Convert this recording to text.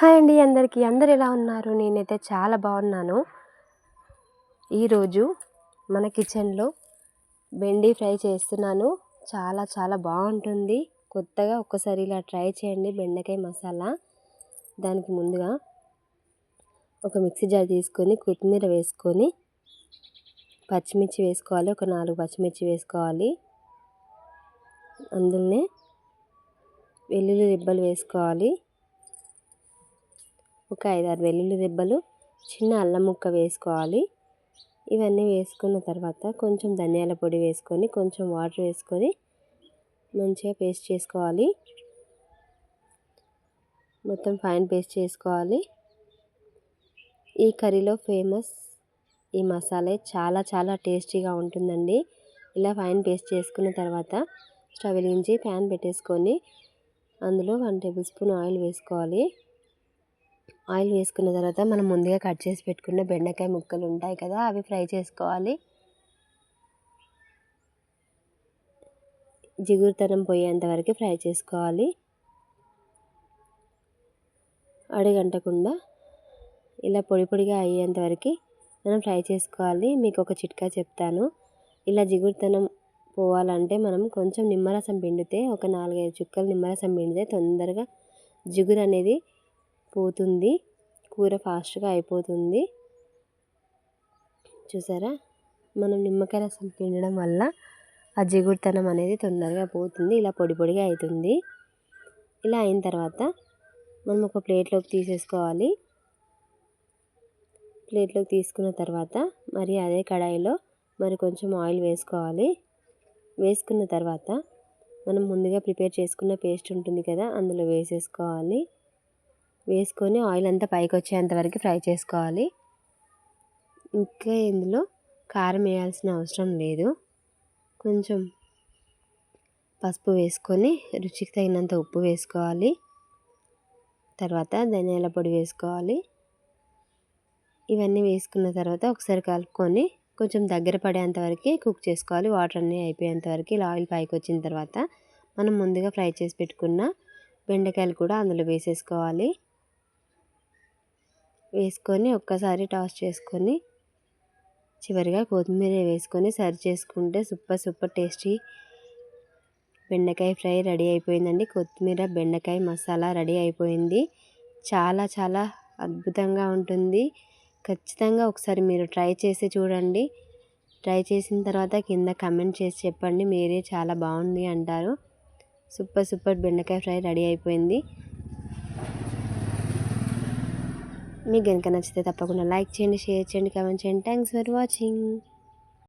Hi అండి అందరికీ. అందరు ఎలా ఉన్నారు? నేనైతే చాలా బాగున్నాను. ఈరోజు మన కిచెన్లో బెండి ఫ్రై చేస్తున్నాను. చాలా చాలా బాగుంటుంది. కొత్తగా ఒక్కసారి ఇలా ట్రై చేయండి. బెండకాయ మసాలా. దానికి ముందుగా ఒక మిక్సీ జార్ తీసుకొని కొత్తిమీర వేసుకొని పచ్చిమిర్చి వేసుకోవాలి. ఒక నాలుగు పచ్చిమిర్చి వేసుకోవాలి. అందులోనే వెల్లుల్లి రిబ్బలు వేసుకోవాలి. ఒక ఐదారు వెల్లుల్లి దెబ్బలు చిన్న అల్లం ముక్క వేసుకోవాలి. ఇవన్నీ వేసుకున్న తర్వాత కొంచెం ధనియాల పొడి వేసుకొని కొంచెం వాటర్ వేసుకొని మంచిగా పేస్ట్ చేసుకోవాలి. మొత్తం ఫైన్ పేస్ట్ చేసుకోవాలి. ఈ కర్రీలో ఫేమస్ ఈ మసాలా చాలా చాలా టేస్టీగా ఉంటుందండి. ఇలా ఫైన్ పేస్ట్ చేసుకున్న తర్వాత స్టవ్ వెలిగించి ప్యాన్ పెట్టేసుకొని అందులో వన్ టేబుల్ స్పూన్ ఆయిల్ వేసుకోవాలి. ఆయిల్ వేసుకున్న తర్వాత మనం ముందుగా కట్ చేసి పెట్టుకున్న బెండకాయ ముక్కలు ఉంటాయి కదా అవి ఫ్రై చేసుకోవాలి. జిగురుతనం పోయేంత వరకు ఫ్రై చేసుకోవాలి. అడగంటకుండా ఇలా పొడి పొడిగా అయ్యేంత వరకు మనం ఫ్రై చేసుకోవాలి. మీకు ఒక చిట్కా చెప్తాను. ఇలా జిగురుతనం పోవాలంటే మనం కొంచెం నిమ్మరసం పిండితే ఒక నాలుగైదు చుక్కలు నిమ్మరసం పిండితే తొందరగా జిగురు అనేది పోతుంది కూర ఫాస్ట్గా అయిపోతుంది. చూసారా? మనం నిమ్మకాయ రసం పిండడం వల్ల ఆ జిగురుతనం అనేది తొందరగా పోతుంది. ఇలా పొడి పొడిగా అవుతుంది ఇలా అయిన తర్వాత మనం ఒక ప్లేట్లోకి తీసేసుకోవాలి. ప్లేట్లోకి తీసుకున్న తర్వాత మరి అదే కడాయిలో మరి కొంచెం ఆయిల్ వేసుకోవాలి. వేసుకున్న తర్వాత మనం ముందుగా ప్రిపేర్ చేసుకున్న పేస్ట్ ఉంటుంది కదా అందులో వేసేసుకోవాలి. వేసుకొని ఆయిల్ అంతా పైకి వచ్చేంత వరకు ఫ్రై చేసుకోవాలి. ఇంకా ఇందులో కారం వేయాల్సిన అవసరం లేదు. కొంచెం పసుపు వేసుకొని రుచికి తగినంత ఉప్పు వేసుకోవాలి. తర్వాత ధనియాల పొడి వేసుకోవాలి. ఇవన్నీ వేసుకున్న తర్వాత ఒకసారి కలుపుకొని కొంచెం దగ్గర పడేంత వరకు కుక్ చేసుకోవాలి. వాటర్ అన్నీ అయిపోయేంత వరకు ఇలా ఆయిల్ పైకి వచ్చిన తర్వాత మనం ముందుగా ఫ్రై చేసి పెట్టుకున్న బెండకాయలు కూడా అందులో వేసేసుకోవాలి. వేసుకొని ఒక్కసారి టాస్ చేసుకొని చివరిగా కొత్తిమీర వేసుకొని సర్వ్ చేసుకుంటే సూపర్ సూపర్ టేస్టీ బెండకాయ ఫ్రై రెడీ అయిపోయిందండి. కొత్తిమీర బెండకాయ మసాలా రెడీ అయిపోయింది. చాలా చాలా అద్భుతంగా ఉంటుంది. ఖచ్చితంగా ఒకసారి మీరు ట్రై చేసి చూడండి. ట్రై చేసిన తర్వాత కింద కమెంట్ చేసి చెప్పండి. మీరే చాలా బాగుంది అంటారు. సూపర్ సూపర్ బెండకాయ ఫ్రై రెడీ అయిపోయింది. మీకు కనుక నచ్చితే తప్పకుండా లైక్ చేయండి షేర్ చేయండి కామెంట్ చేయండి. Thanks for watching